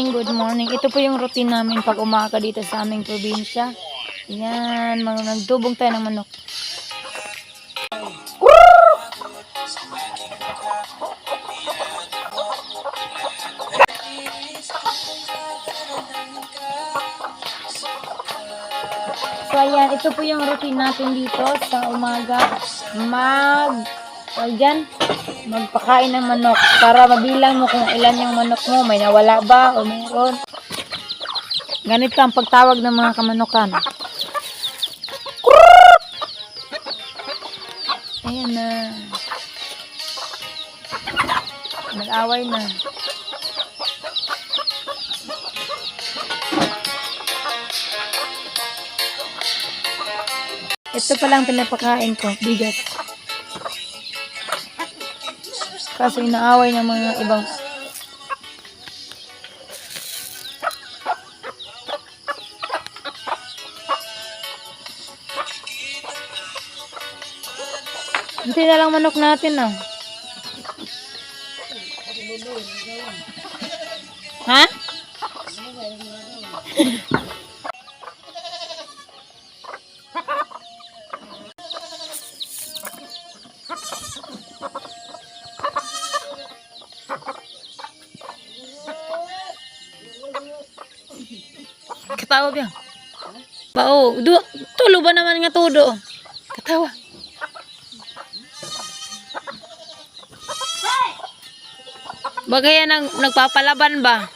Good morning. Ito po yung routine namin pag umaga dito sa aming probinsya. Yan, mga nagdubong tayo ng manok. So ayan, ito po yung routine natin dito sa umaga. Mag, tawag dyan, magpakain ng manok para mabilang mo kung ilan yung manok mo, may nawala ba o meron. Ganito ang pagtawag ng mga kamanokan. Ayan na. Nag-away na. Ito pa lang pinapakain ko, bigas. Kaso inaaway ng mga ibang Hindi na lang manok natin ah. Ha? Katawa ba? Pao, du tulo ba naman nga todo? Katawa. Bagay yan nagpapalaban ba?